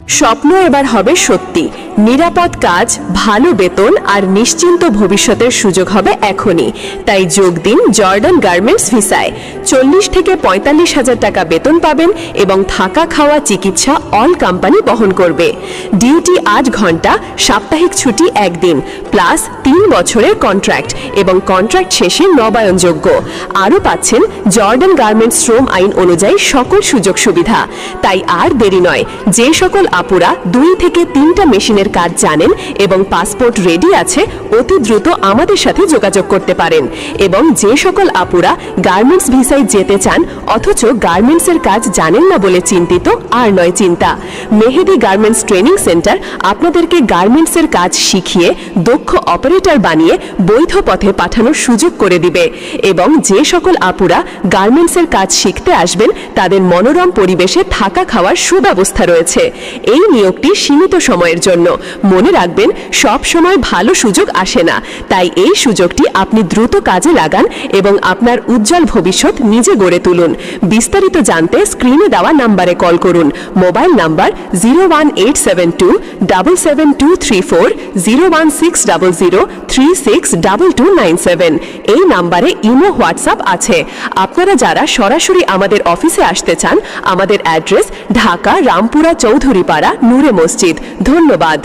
স্বপ্ন এবার হবে সত্যি। নিরাপদ কাজ, ভালো বেতন আর নিশ্চিন্ত ভবিষ্যতের সুযোগ হবে এখনই। তাই যোগ দিন জর্ডান গার্মেন্টস ভিসায়। চল্লিশ থেকে পঁয়তাল্লিশ হাজার টাকা বেতন পাবেন এবং থাকা খাওয়া চিকিৎসা অল কোম্পানি বহন করবে। ডিউটি আট ঘণ্টা, সাপ্তাহিক ছুটি একদিন, প্লাস তিন বছরের কন্ট্রাক্ট এবং কন্ট্রাক্ট শেষে নবায়নযোগ্য। আরও পাচ্ছেন জর্ডান গার্মেন্টস শ্রম আইন অনুযায়ী সকল সুযোগ সুবিধা। তাই আর দেরি নয়, যে সকল আপুরা দুই থেকে তিনটা মেশিনের কাজ জানেন এবং পাসপোর্ট রেডি আছে, অতি দ্রুত আমাদের সাথে যোগাযোগ করতে পারেন। এবং যে সকল আপুরা গার্মেন্টস ভিসায় যেতে চান, অথচ গার্মেন্টসের কাজ জানেন না বলে চিন্তিত, আর নয় চিন্তা। মেহেদি গার্মেন্টস ট্রেনিং সেন্টার আপনাদেরকে গার্মেন্টসের কাজ শিখিয়ে, দক্ষ অপারেটর বানিয়ে, বৈধ পথে পাঠানোর সুযোগ করে দিবে। এবং যে সকল আপুরা গার্মেন্টসের কাজ শিখতে আসবেন, তাদের মনোরম পরিবেশে থাকা খাওয়ার সুব্যবস্থা রয়েছে। এই নিয়োগটি সীমিত সময়ের জন্য। মনে রাখবেন, সব সময় ভালো সুযোগ আসে না। তাই এই সুযোগটি আপনি দ্রুত কাজে লাগান এবং আপনার উজ্জ্বল ভবিষ্যৎ নিজে গড়ে তুলুন। বিস্তারিত জানতে স্ক্রিনে দেওয়া নাম্বারে কল করুন। Mobile number zero one eight seven two, double seven two, three four, zero one six double zero, three six double two nine seven. এই নাম্বারে ইমো, হোয়াটসঅ্যাপ আছে। আপনারা যারা সরাসরি আমাদের অফিসে আসতে চান, আমাদের অ্যাড্রেস ঢাকা রামপুরা চৌধুরীপাড়া নূরে মসজিদ। ধন্যবাদ।